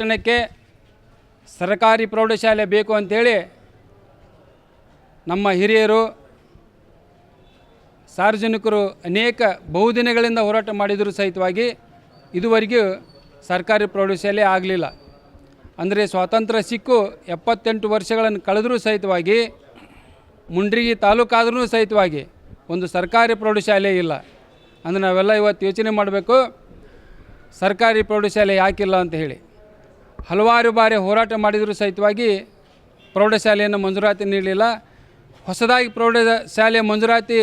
ಪಟ್ಟಣಕ್ಕೆ ಸರ್ಕಾರಿ ಪ್ರೌಢಶಾಲೆ ಬೇಕು ಅಂಥೇಳಿ ನಮ್ಮ ಹಿರಿಯರು, ಸಾರ್ವಜನಿಕರು ಅನೇಕ ಬಹುದಿನಗಳಿಂದ ಹೋರಾಟ ಮಾಡಿದರೂ ಸಹಿತವಾಗಿ ಇದುವರೆಗೂ ಸರ್ಕಾರಿ ಪ್ರೌಢಶಾಲೆ ಆಗಲಿಲ್ಲ. ಅಂದರೆ ಸ್ವಾತಂತ್ರ್ಯ ಸಿಕ್ಕು ಎಪ್ಪತ್ತೆಂಟು ವರ್ಷಗಳನ್ನು ಕಳೆದರೂ ಸಹಿತವಾಗಿ, ಮುಂಡ್ರಿಗಿ ತಾಲೂಕಾದ್ರೂ ಸಹಿತವಾಗಿ ಒಂದು ಸರ್ಕಾರಿ ಪ್ರೌಢಶಾಲೆ ಇಲ್ಲ. ಅಂದರೆ ನಾವೆಲ್ಲ ಇವತ್ತು ಯೋಚನೆ ಮಾಡಬೇಕು, ಸರ್ಕಾರಿ ಪ್ರೌಢಶಾಲೆ ಯಾಕಿಲ್ಲ ಅಂತ ಹೇಳಿ. ಹಲವಾರು ಬಾರಿ ಹೋರಾಟ ಮಾಡಿದರೂ ಸಹಿತವಾಗಿ ಪ್ರೌಢಶಾಲೆಯನ್ನು ಮಂಜೂರಾತಿ ನೀಡಲಿಲ್ಲ. ಹೊಸದಾಗಿ ಪ್ರೌಢಶಾಲೆ ಮಂಜೂರಾತಿ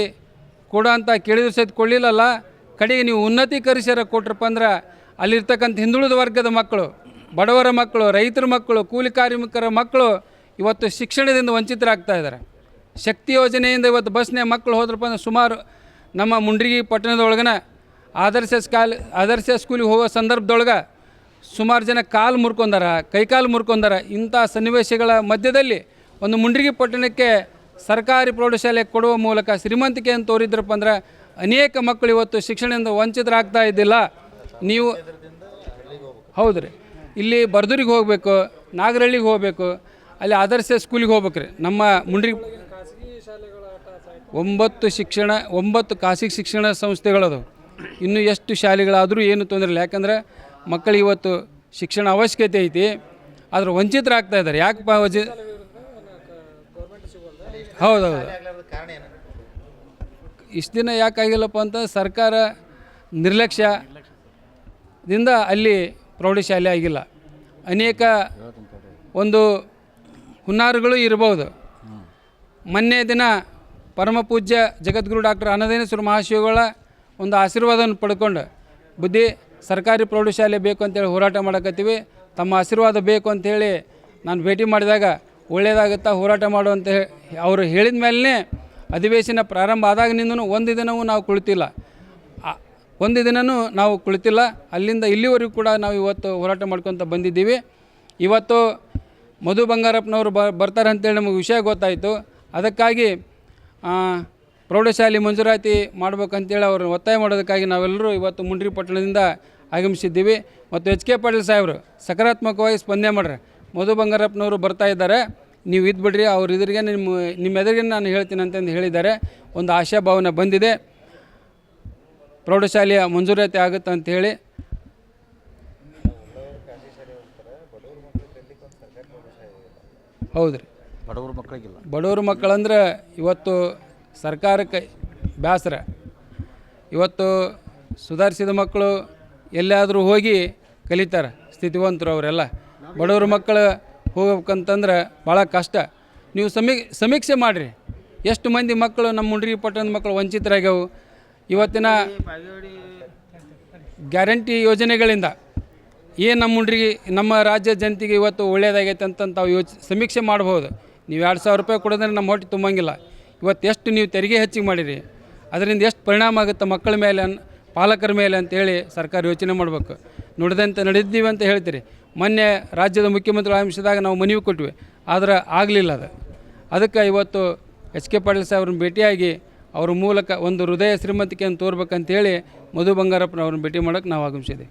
ಕೊಡೋ ಅಂತ ಕೇಳಿದ್ರು ಸಹಿತ ಕೊಡಲಿಲ್ಲಲ್ಲ. ಕಡೆಗೆ ನೀವು ಉನ್ನತೀಕರಿಸ್ಯಾರ ಕೊಟ್ರಪ್ಪ ಅಂದ್ರೆ ಅಲ್ಲಿರ್ತಕ್ಕಂಥ ಹಿಂದುಳಿದ ವರ್ಗದ ಮಕ್ಕಳು, ಬಡವರ ಮಕ್ಕಳು, ರೈತರ ಮಕ್ಕಳು, ಕೂಲಿ ಕಾರ್ಮಿಕರ ಮಕ್ಕಳು ಇವತ್ತು ಶಿಕ್ಷಣದಿಂದ ವಂಚಿತರಾಗ್ತಾ ಇದ್ದಾರೆ. ಶಕ್ತಿ ಯೋಜನೆಯಿಂದ ಇವತ್ತು ಬಸ್ನೇ ಮಕ್ಕಳು ಹೋದ್ರಪ್ಪ ಅಂದ್ರೆ ಸುಮಾರು ನಮ್ಮ ಮುಂಡ್ರಿಗಿ ಪಟ್ಟಣದೊಳಗನ ಆದರ್ಶ ಸ್ಕಾಲ್ ಆದರ್ಶ ಸ್ಕೂಲಿಗೆ ಹೋಗೋ ಸಂದರ್ಭದೊಳಗೆ ಸುಮಾರು ಜನ ಕಾಲು ಮುರ್ಕೊಂಡಾರ ಕೈಕಾಲು ಮುರ್ಕೊಂಡಾರ, ಇಂಥ ಸನ್ನಿವೇಶಗಳ ಮಧ್ಯದಲ್ಲಿ ಒಂದು ಮುಂಡ್ರಿಗಿ ಪಟ್ಟಣಕ್ಕೆ ಸರ್ಕಾರಿ ಪ್ರೌಢಶಾಲೆ ಕೊಡುವ ಮೂಲಕ ಶ್ರೀಮಂತಿಕೆಯನ್ನು ತೋರಿದ್ರಪ್ಪ ಅಂದ್ರೆ ಅನೇಕ ಮಕ್ಕಳು ಇವತ್ತು ಶಿಕ್ಷಣದಿಂದ ವಂಚಿತರಾಗ್ತಾ ಇದ್ದಿಲ್ಲ. ನೀವು ಹೌದು ರೀ. ಇಲ್ಲಿ ಬರ್ದೂರಿಗೆ ಹೋಗಬೇಕು, ನಾಗರಹಳ್ಳಿಗೆ ಹೋಗಬೇಕು, ಅಲ್ಲಿ ಆದರ್ಶ ಸ್ಕೂಲಿಗೆ ಹೋಗ್ಬೇಕು ರೀ. ನಮ್ಮ ಮುಂಡ್ರಿ ಒಂಬತ್ತು ಶಿಕ್ಷಣ, ಒಂಬತ್ತು ಖಾಸಗಿ ಶಿಕ್ಷಣ ಸಂಸ್ಥೆಗಳದು ಇನ್ನು ಎಷ್ಟು ಶಾಲೆಗಳಾದರೂ ಏನು ತೊಂದರೆ ಇಲ್ಲ. ಯಾಕಂದ್ರೆ ಮಕ್ಕಳಿಗೆ ಇವತ್ತು ಶಿಕ್ಷಣ ಅವಶ್ಯಕತೆ ಐತಿ, ಆದ್ರೆ ವಂಚಿತರಾಗ್ತಾ ಇದ್ದಾರೆ. ಯಾಕಪ್ಪ ವಜಿ ಹೌದೌದು. ಇಷ್ಟು ದಿನ ಯಾಕಾಗಿಲ್ಲಪ್ಪ ಅಂತ ಸರ್ಕಾರ ನಿರ್ಲಕ್ಷ್ಯದಿಂದ ಅಲ್ಲಿ ಪ್ರೌಢಶಾಲೆ ಆಗಿಲ್ಲ. ಅನೇಕ ಒಂದು ಹುನ್ನಾರುಗಳು ಇರಬಹುದು ಮೊನ್ನೆ ದಿನ ಪರಮ ಪೂಜ್ಯ ಜಗದ್ಗುರು ಡಾಕ್ಟರ್ ಅನ್ನದೇನೇಶ್ವರ ಮಹಾಶಿವಗಳ ಒಂದು ಆಶೀರ್ವಾದವನ್ನು ಪಡ್ಕೊಂಡು ಬುದ್ಧಿ ಸರ್ಕಾರಿ ಪ್ರೌಢಶಾಲೆ ಬೇಕು ಅಂತೇಳಿ ಹೋರಾಟ ಮಾಡಕತ್ತೀವಿ. ತಮ್ಮ ಆಶೀರ್ವಾದ ಬೇಕು ಅಂಥೇಳಿ ನಾನು ಭೇಟಿ ಮಾಡಿದಾಗ ಒಳ್ಳೆಯದಾಗುತ್ತಾ ಹೋರಾಟ ಮಾಡುವಂತ ಅವರು ಹೇಳಿದ ಮೇಲೆ ಅಧಿವೇಶನ ಪ್ರಾರಂಭ ಆದಾಗಿನಿಂದನೂ ಒಂದು ದಿನವೂ ನಾವು ಕುಳಿತಿಲ್ಲ. ಒಂದು ದಿನವೂ ನಾವು ಕುಳಿತಿಲ್ಲ. ಅಲ್ಲಿಂದ ಇಲ್ಲಿವರೆಗೂ ಕೂಡ ನಾವು ಇವತ್ತು ಹೋರಾಟ ಮಾಡ್ಕೊತ ಬಂದಿದ್ದೀವಿ. ಇವತ್ತು ಮಧು ಬಂಗಾರಪ್ಪನವರು ಬ ಬರ್ತಾರೆ ಅಂತೇಳಿ ನಮಗೆ ವಿಷಯ ಗೊತ್ತಾಯಿತು. ಅದಕ್ಕಾಗಿ ಪ್ರೌಢಶಾಲೆ ಮಂಜೂರಾತಿ ಮಾಡ್ಬೇಕಂತೇಳಿ ಅವರು ಒತ್ತಾಯ ಮಾಡೋದಕ್ಕಾಗಿ ನಾವೆಲ್ಲರೂ ಇವತ್ತು ಮುಂಡ್ರಿ ಪಟ್ಟಣದಿಂದ ಆಗಮಿಸಿದ್ದೀವಿ. ಮತ್ತು ಎಚ್ ಕೆ ಪಾಟೀಲ್ ಸಾಹೇಬರು ಸಕಾರಾತ್ಮಕವಾಗಿ ಸ್ಪಂದನೆ ಮಾಡ್ರಿ. ಮಧು ಬಂಗಾರಪ್ಪನವರು ಬರ್ತಾ ಇದ್ದಾರೆ. ನೀವು ಇದ್ಬಿಡ್ರಿ ಅವ್ರ ಎದುರಿಗೆ ನಿಮ್ಮ ನಿಮ್ಮ ಎದುರಿಗೆ ನಾನು ಹೇಳ್ತೀನಿ ಅಂತಂದು ಹೇಳಿದ್ದಾರೆ. ಒಂದು ಆಶಾಭಾವನೆ ಬಂದಿದೆ. ಪ್ರೌಢಶಾಲೆಯ ಮಂಜೂರಾತಿ ಆಗುತ್ತೆ ಅಂತ ಹೇಳಿ. ಹೌದು ರೀ ಬಡವ್ರ ಮಕ್ಕಳಿಗಿಲ್ಲ. ಬಡವ್ರ ಮಕ್ಕಳಂದ್ರೆ ಇವತ್ತು ಸರ್ಕಾರಕ್ಕೆ ಬೇಸರ ಇವತ್ತು ಸುಧಾರಿಸಿದ ಮಕ್ಕಳು ಎಲ್ಲಾದರೂ ಹೋಗಿ ಕಲಿತಾರೆ ಸ್ಥಿತಿವಂತರು ಅವರೆಲ್ಲ ಬಡವ್ರ ಮಕ್ಕಳು ಹೋಗ್ಬೇಕಂತಂದ್ರೆ ಭಾಳ ಕಷ್ಟ. ನೀವು ಸಮೀ, ಸಮೀಕ್ಷೆ ಮಾಡಿರಿ. ಎಷ್ಟು ಮಂದಿ ಮಕ್ಕಳು ನಮ್ಮ ಮುಂಡ್ರಿ ಪಟ್ಟಣದ ಮಕ್ಕಳು ವಂಚಿತರಾಗ್ಯವು. ಇವತ್ತಿನ ಗ್ಯಾರಂಟಿ ಯೋಜನೆಗಳಿಂದ ಏನು ನಮ್ಮ ಮುಂಡ್ರಿಗೆ ನಮ್ಮ ರಾಜ್ಯ ಜನತೆಗೆ ಇವತ್ತು ಒಳ್ಳೆಯದಾಗೈತೆ ಅಂತ ತಾವು ಯೋಚ, ಸಮೀಕ್ಷೆ ಮಾಡ್ಬೋದು. ನೀವು ಎರಡು ಸಾವಿರ ರೂಪಾಯಿ ಕೊಡೋದ್ರೆ ನಮ್ಮ ಹೊಟ್ಟೆ ತುಂಬಂಗಿಲ್ಲ. ಇವತ್ತು ಎಷ್ಟು ನೀವು ತೆರಿಗೆ ಹೆಚ್ಚಿಗೆ ಮಾಡಿರಿ. ಅದರಿಂದ ಎಷ್ಟು ಪರಿಣಾಮ ಆಗುತ್ತೆ ಮಕ್ಕಳ ಮೇಲೆ ಪಾಲಕರ ಮೇಲೆ ಅಂತೇಳಿ ಸರ್ಕಾರ ಯೋಚನೆ ಮಾಡಬೇಕು. ನುಡಿದಂತೆ ನಡೆದಿದ್ದೀವಿ ಅಂತ ಹೇಳ್ತೀರಿ. ಮೊನ್ನೆ ರಾಜ್ಯದ ಮುಖ್ಯಮಂತ್ರಿ ಆಗಮಿಸಿದಾಗ ನಾವು ಮನವಿ ಕೊಟ್ವಿ. ಆದರೆ ಆಗಲಿಲ್ಲ ಅದು. ಅದಕ್ಕೆ ಇವತ್ತು ಎಚ್ ಕೆ ಪಾಟೀಲ್ ಸಾಹೇಬ್ರನ್ನ ಭೇಟಿಯಾಗಿ ಅವ್ರ ಮೂಲಕ ಒಂದು ಹೃದಯ ಶ್ರೀಮಂತಿಕೆಯನ್ನು ತೋರ್ಬೇಕಂತೇಳಿ ಮಧು ಬಂಗಾರಪ್ಪನವ್ರನ್ನ ಭೇಟಿ ಮಾಡೋಕ್ಕೆ ನಾವು ಆಗಮಿಸಿದ್ದೀವಿ.